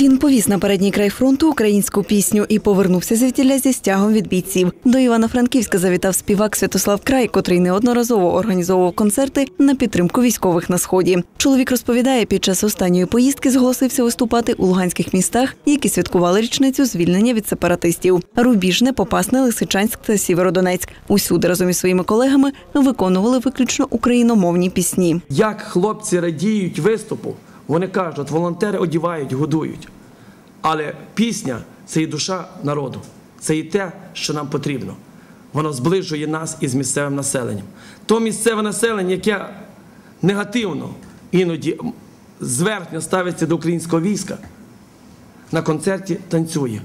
Він повіз на передній край фронту українську пісню і повернувся звідтіля зі стягом від бійців. До Івано-Франківська завітав співак Святослав Край, котрий неодноразово організовував концерти на підтримку військових на сході. Чоловік розповідає, під час останньої поїздки зголосився виступати у луганських містах, які святкували річницю звільнення від сепаратистів. Рубіжне, Попасне, Лисичанськ та Сєвєродонецьк. Усюди разом із своїми колегами виконували виключно україномовні пісні. Як хлопці радіють виступу, вони кажуть, волонтери одівають, годують. Але пісня це і душа народу, це і те, що нам потрібно. Воно зближує нас із місцевим населенням. То місцеве населення, яке негативно іноді зверхньо ставиться до українського війська, на концерті танцює,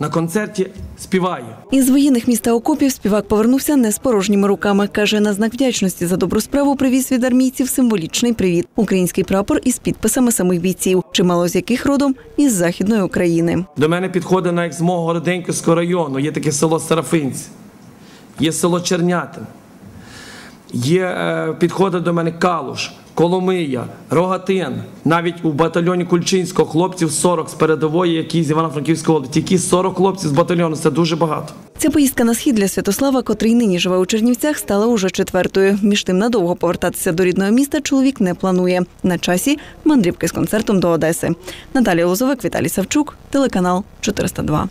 на концерті співає. Із воєнних міста окопів співак повернувся не з порожніми руками. Каже, на знак вдячності за добру справу привіз від армійців символічний привіт. Український прапор із підписами самих бійців, чимало з яких родом із західної України. До мене підходить навіть з мого Роденьківського району. Є таке село Сарафинці, є село Чернятин, є, е, підходить до мене Калуш, Коломия, Рогатин. Навіть у батальйоні Кульчинського хлопців 40 з передової, які з Івано-Франківської області. Тільки 40 хлопців з батальйону це дуже багато. Ця поїздка на схід для Святослава, котрий нині живе у Чернівцях, стала уже четвертою. Між тим надовго повертатися до рідного міста чоловік не планує. На часі мандрівки з концертом до Одеси. Наталія Лозовик, Віталій Савчук, телеканал 402.